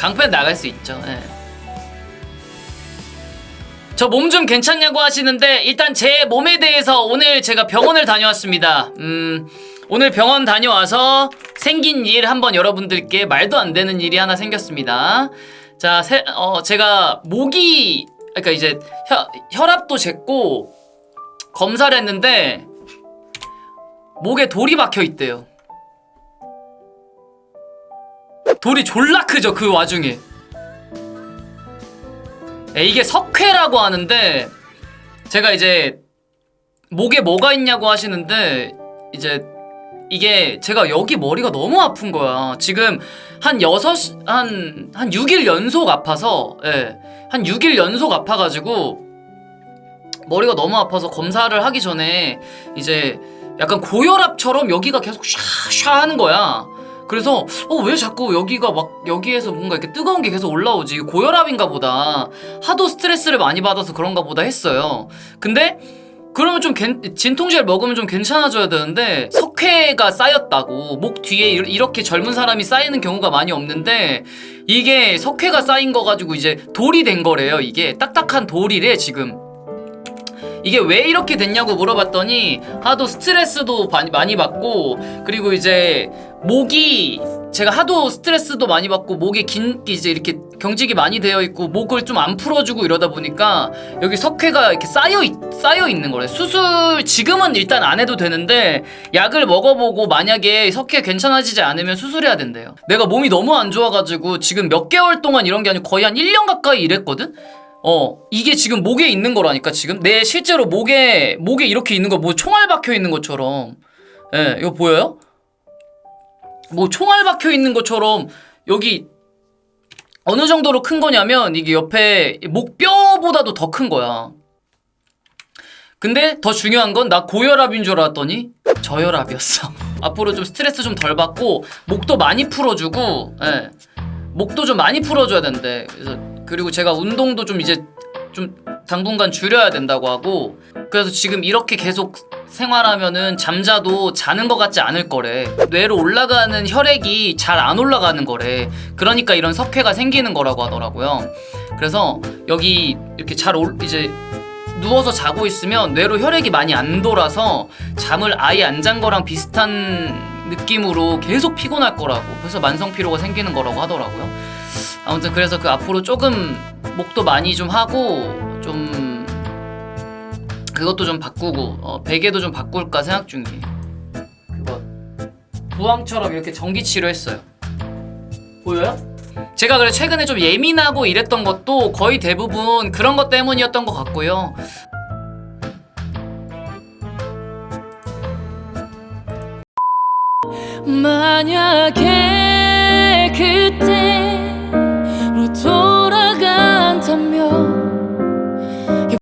강pen 나갈 수 있죠. 예. 저몸 좀 괜찮냐고 하시는데 일단 제 몸에 대해서 오늘 제가 병원을 다녀왔습니다. 음, 오늘 병원 다녀와서 생긴 일 한번 여러분들께 말도 안 되는 일이 하나 생겼습니다. 자, 세, 어, 제가 목이 그러니까 이제 혈, 혈압도 쟀고 검사를 했는데 목에 돌이 박혀 있대요. 돌이 졸라 크죠 그 와중에. 에, 이게 석회라고 하는데 제가 이제 목에 뭐가 있냐고 하시는데 이제 이게 제가 여기 머리가 너무 아픈 거야. 지금 한 여섯 한한 6일 연속 아파서 예. 한 6일 연속 아파 가지고 머리가 너무 아파서 검사를 하기 전에 이제 약간 고혈압처럼 여기가 계속 샤샤 하는 거야. 그래서 어 왜 자꾸 여기가 막 여기에서 뭔가 이렇게 뜨거운 게 계속 올라오지? 고혈압인가 보다. 하도 스트레스를 많이 받아서 그런가 보다 했어요. 근데 그러면 좀 괜- 진통제를 먹으면 좀 괜찮아져야 되는데 석회가 쌓였다고 목 뒤에 이- 이렇게 젊은 사람이 쌓이는 경우가 많이 없는데 이게 석회가 쌓인 거 가지고 이제 돌이 된 거래요 이게. 딱딱한 돌이래 지금. 이게 왜 이렇게 됐냐고 물어봤더니 하도 스트레스도 많이 받고 그리고 이제 목이 제가 하도 스트레스도 많이 받고 목에 긴 이제 이렇게 경직이 많이 되어 있고 목을 좀 안 풀어주고 이러다 보니까 여기 석회가 이렇게 쌓여 있, 쌓여 있는 거래. 수술 지금은 일단 안 해도 되는데 약을 먹어보고 만약에 석회 괜찮아지지 않으면 수술해야 된대요. 내가 몸이 너무 안 좋아가지고 지금 몇 개월 동안 이런 게 아니고 거의 한 1년 가까이 일했거든. 어 이게 지금 목에 있는 거라니까 지금 내 실제로 목에 목에 이렇게 있는 거 뭐 총알 박혀 있는 것처럼 예 이거 보여요? 뭐 총알 박혀 있는 것처럼 여기 어느 정도로 큰 거냐면 이게 옆에 목뼈보다도 더 큰 거야. 근데 더 중요한 건 나 고혈압인 줄 알았더니 저혈압이었어. 앞으로 좀 스트레스 좀 덜 받고 목도 많이 풀어주고, 예. 목도 좀 많이 풀어줘야 된대. 그래서 그리고 제가 운동도 좀 이제 좀 당분간 줄여야 된다고 하고 그래서 지금 이렇게 계속 생활하면은 잠자도 자는 것 같지 않을 거래. 뇌로 올라가는 혈액이 잘 안 올라가는 거래. 그러니까 이런 석회가 생기는 거라고 하더라고요. 그래서 여기 이렇게 잘 올, 이제 누워서 자고 있으면 뇌로 혈액이 많이 안 돌아서 잠을 아예 안 잔 거랑 비슷한 느낌으로 계속 피곤할 거라고. 그래서 만성 피로가 생기는 거라고 하더라고요. 아무튼 그래서 그 앞으로 조금 목도 많이 좀 하고 좀 그것도 좀 바꾸고 어, 베개도 좀 바꿀까 생각 중이에요. 그거 부항처럼 이렇게 전기 치료 했어요. 보여요? 제가 그래 최근에 좀 예민하고 이랬던 것도 거의 대부분 그런 것 때문이었던 것 같고요. 만약에